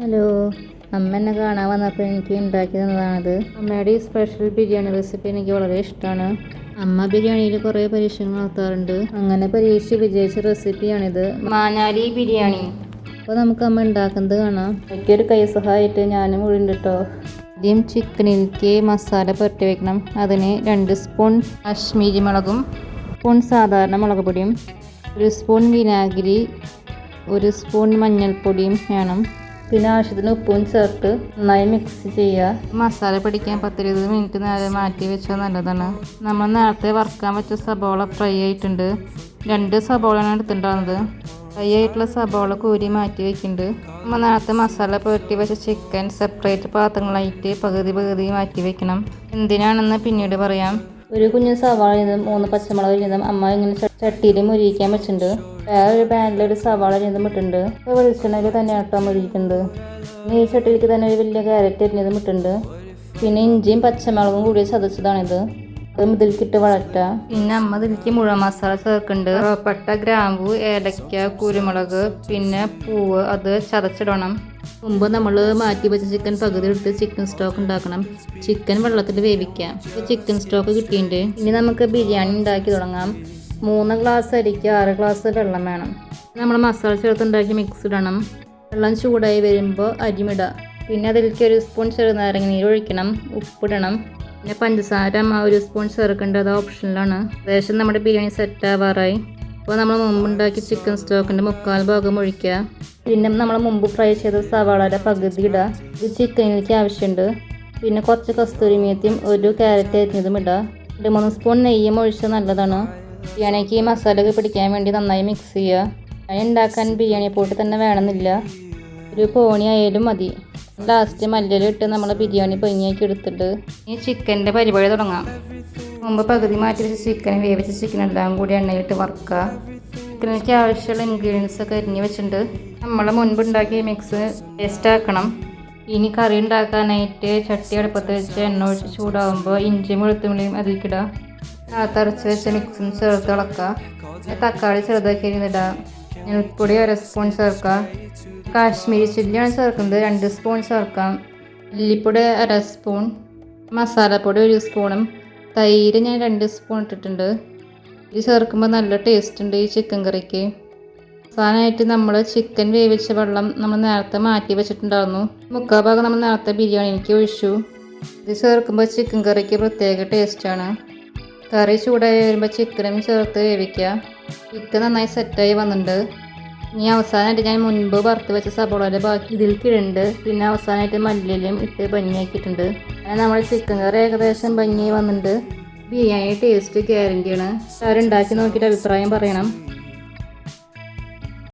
Hello അമ്മ എന്നെ കാണാൻ വന്നപ്പോൾ എനിക്ക് ഉണ്ടാക്കി തന്നതാണത്. അമ്മയുടെ ഈ സ്പെഷ്യൽ ബിരിയാണി റെസിപ്പി എനിക്ക് വളരെ ഇഷ്ടമാണ് അമ്മ ബിരിയാണിയിൽ കുറേ പരീക്ഷണങ്ങൾ നടത്താറുണ്ട്. അങ്ങനെ പരീക്ഷിച്ച് വിജയിച്ച റെസിപ്പിയാണിത് മാനാലി ബിരിയാണി. അപ്പോൾ നമുക്ക് അമ്മ ഉണ്ടാക്കുന്നത് കാണാം. എനിക്കൊരു കൈ സഹായിട്ട് ഞാനും ഉഴുണ്ടിട്ടോ ആദ്യം ചിക്കനിലേക്ക് മസാല പുരട്ടി വെക്കണം അതിന് രണ്ട് സ്പൂൺ കാശ്മീരി മുളകും സ്പൂൺ സാധാരണ മുളക് പൊടിയും ഒരു സ്പൂൺ വിനാഗിരി ഒരു സ്പൂൺ മഞ്ഞൾപ്പൊടിയും വേണം. പിന്നെ ആവശ്യത്തിന് ഉപ്പും ചേർത്ത് നന്നായി മിക്സ് ചെയ്യുക. മസാല പിടിക്കാൻ പത്തിരുപത് മിനിറ്റ് നേരെ മാറ്റി വെച്ചാൽ നല്ലതാണ്. നമ്മൾ നേരത്തെ വറുക്കാൻ വെച്ച സബോള ഫ്രൈ ആയിട്ടുണ്ട്. രണ്ട് സബോളയാണ് എടുത്തിട്ടുണ്ടാകുന്നത് ഫ്രൈ ആയിട്ടുള്ള സബോള കൂരി മാറ്റി വെക്കുന്നുണ്ട് നമ്മൾ നേരത്തെ മസാല പുരട്ടി വെച്ച ചിക്കൻ സെപ്പറേറ്റ് പാത്രങ്ങളായിട്ട് പകുതി പകുതി മാറ്റി വെക്കണം. എന്തിനാണെന്ന് പിന്നീട് പറയാം. ഒരു കുഞ്ഞു സവാള ഇതും മൂന്ന് പച്ചമുളക് ഇതും അമ്മ ഇങ്ങനെ ചട്ടിയിൽ മുരിക്കാൻ വെച്ചിട്ടുണ്ട്. വേറെ ഒരു പാനിൽ ഒരു സവാള ഇതും ഇട്ടിട്ടുണ്ട്. ഇപ്പോൾ വെളിച്ചെണ്ണയിൽ തന്നെ കേട്ടോ മുരിക്കുന്നുണ്ട് ഈ ചട്ടിയിലേക്ക് തന്നെ ഒരു വലിയ ക്യാരറ്റ് അരിഞ്ഞതും ഇട്ടിട്ടുണ്ട്. പിന്നെ ഇഞ്ചിയും പച്ചമുളകും കൂടി ചതച്ചതാണിത്. അതും വഴറ്റുക പിന്നെ അമ്മ ഇതിലേക്ക് മുഴുവൻ മസാല ചേർക്കുന്നുണ്ട് പട്ട ഗ്രാമ്പു ഏലക്ക കുരുമുളക് പിന്നെ പൂവ് അത് ചതച്ചിടണം. മുമ്പ് നമ്മൾ മാറ്റി വെച്ച ചിക്കൻ പകുതി എടുത്ത് ചിക്കൻ സ്റ്റോക്ക് ഉണ്ടാക്കണം. ചിക്കൻ വെള്ളത്തിൽ വേവിക്കാം. ചിക്കൻ സ്റ്റോക്ക് കിട്ടിയിട്ടുണ്ട് ഇനി നമുക്ക് ബിരിയാണി ഉണ്ടാക്കി തുടങ്ങാം. മൂന്ന് ഗ്ലാസ് അരിക്ക് ആറ് ഗ്ലാസ് വെള്ളം വേണം. നമ്മൾ മസാല ചേർത്ത് ഉണ്ടാക്കി മിക്സ് ഇടണം. വെള്ളം ചൂടായി വരുമ്പോൾ അരിമിടുക പിന്നെ അതിലേക്ക് ഒരു സ്പൂൺ ചെറുനാരങ്ങ നീര് ഒഴിക്കണം. ഉപ്പിടണം. പിന്നെ പഞ്ചസാര ഒരു സ്പൂൺ ചേർക്കേണ്ടത് ഓപ്ഷനിലാണ് ഏകദേശം നമ്മുടെ ബിരിയാണി സെറ്റ് ആവാറായി. അപ്പോൾ നമ്മൾ മുമ്പ് ഉണ്ടാക്കി ചിക്കൻ സ്റ്റോക്കിന്റെ മുക്കാൽ ഭാഗം ഒഴിക്കുക. പിന്നെ നമ്മൾ മുമ്പ് ഫ്രൈ ചെയ്ത സവാളയുടെ പകുതി ഇടുക. ഇത് ചിക്കനിലേക്ക് ആവശ്യമുണ്ട്. പിന്നെ കുറച്ച് കസ്തൂരി മേത്തിയും ഒരു ക്യാരറ്റ് അരിഞ്ഞതും ഇടുക. രണ്ട് മൂന്ന് സ്പൂൺ നെയ്യും ഒഴിച്ചാൽ നല്ലതാണ്. ബിരിയാണിക്ക് ഈ മസാലയൊക്കെ പിടിക്കാൻ വേണ്ടി നന്നായി മിക്സ് ചെയ്യുക. ബിരിയാണി ഉണ്ടാക്കാൻ ബിരിയാണി പോട്ട് തന്നെ വേണമെന്നില്ല. ഒരു പോണി ആയാലും മതി. ലാസ്റ്റ് മല്ലിയില ഇട്ട് നമ്മൾ ബിരിയാണി പൊങ്ങിയാക്കി എടുത്തിട്ട്. ഈ ചിക്കന്റെ പരിപാടി തുടങ്ങാം. മുമ്പ് പകുതി മാറ്റി വെച്ച ചിക്കൻ വേവിച്ച ചിക്കൻ എല്ലാം കൂടി എണ്ണയിട്ട് വറുക്കുക. ചിക്കനിലേക്ക് ആവശ്യമുള്ള ഇൻഗ്രീഡിയൻസ് ഒക്കെ അരിഞ്ഞ് വെച്ചിട്ടുണ്ട്. നമ്മൾ മുൻപ് ഉണ്ടാക്കിയ മിക്സ് ടേസ്റ്റ് ആക്കണം. ഇനി കറി ഉണ്ടാക്കാനായിട്ട് ചട്ടി അടുപ്പത്ത് വെച്ച് എണ്ണ ഒഴിച്ച് ചൂടാകുമ്പോൾ ഇഞ്ചിയും വെളുത്തുള്ളിയും അതിലേക്കിടുക തറച്ച് വെച്ച മിക്സും ചേർത്ത് ഇളക്കുക. തക്കാളി ചെറുതാക്കി ഇടുക ഉപ്പൊടി ഒരു സ്പൂൺ ചേർക്കുക. കാശ്മീരി ചില്ലിയാണ് ചേർക്കുന്നത്. രണ്ട് സ്പൂൺ ചേർക്കാം. മല്ലിപ്പൊടി അര സ്പൂൺ മസാലപ്പൊടി ഒരു സ്പൂണും തൈര് ഞാൻ രണ്ട് സ്പൂൺ ഇട്ടിട്ടുണ്ട്. ഇത് ചേർക്കുമ്പോൾ നല്ല ടേസ്റ്റ് ഉണ്ട് ഈ ചിക്കൻ കറിക്ക്. അവസാനമായിട്ട് നമ്മൾ ചിക്കൻ വേവിച്ച വെള്ളം നമ്മൾ നേരത്തെ മാറ്റി വെച്ചിട്ടുണ്ടായിരുന്നു. മുക്കാൽ ഭാഗം നമ്മൾ നേരത്തെ ബിരിയാണിക്ക് ഒഴിച്ചു. ഇത് ചേർക്കുമ്പോൾ ചിക്കൻ കറിക്ക് പ്രത്യേക ടേസ്റ്റാണ് കറി ചൂടായി വരുമ്പോൾ ചിക്കനും ചേർത്ത് വേവിക്കുക ചിക്കൻ നന്നായി സെറ്റായി വന്നിട്ടുണ്ട്. ഇനി അവസാനമായിട്ട് ഞാൻ മുൻപ് വറുത്ത് വെച്ച സബോളയുടെ ബാക്കി ഇതിൽ കിഴുണ്ട് പിന്നെ അവസാനമായിട്ട് മല്ലിയിലും ഇട്ട് ഭംഗിയാക്കിയിട്ടുണ്ട്. അങ്ങനെ നമ്മുടെ ചിക്കൻ കറി ഏകദേശം ഭംഗി വന്നിട്ടുണ്ട്. ബിരിയാണി ടേസ്റ്റ് ഗ്യാരണ്ടിയാണ് അവരുണ്ടാക്കി നോക്കിയിട്ട് അഭിപ്രായം പറയണം.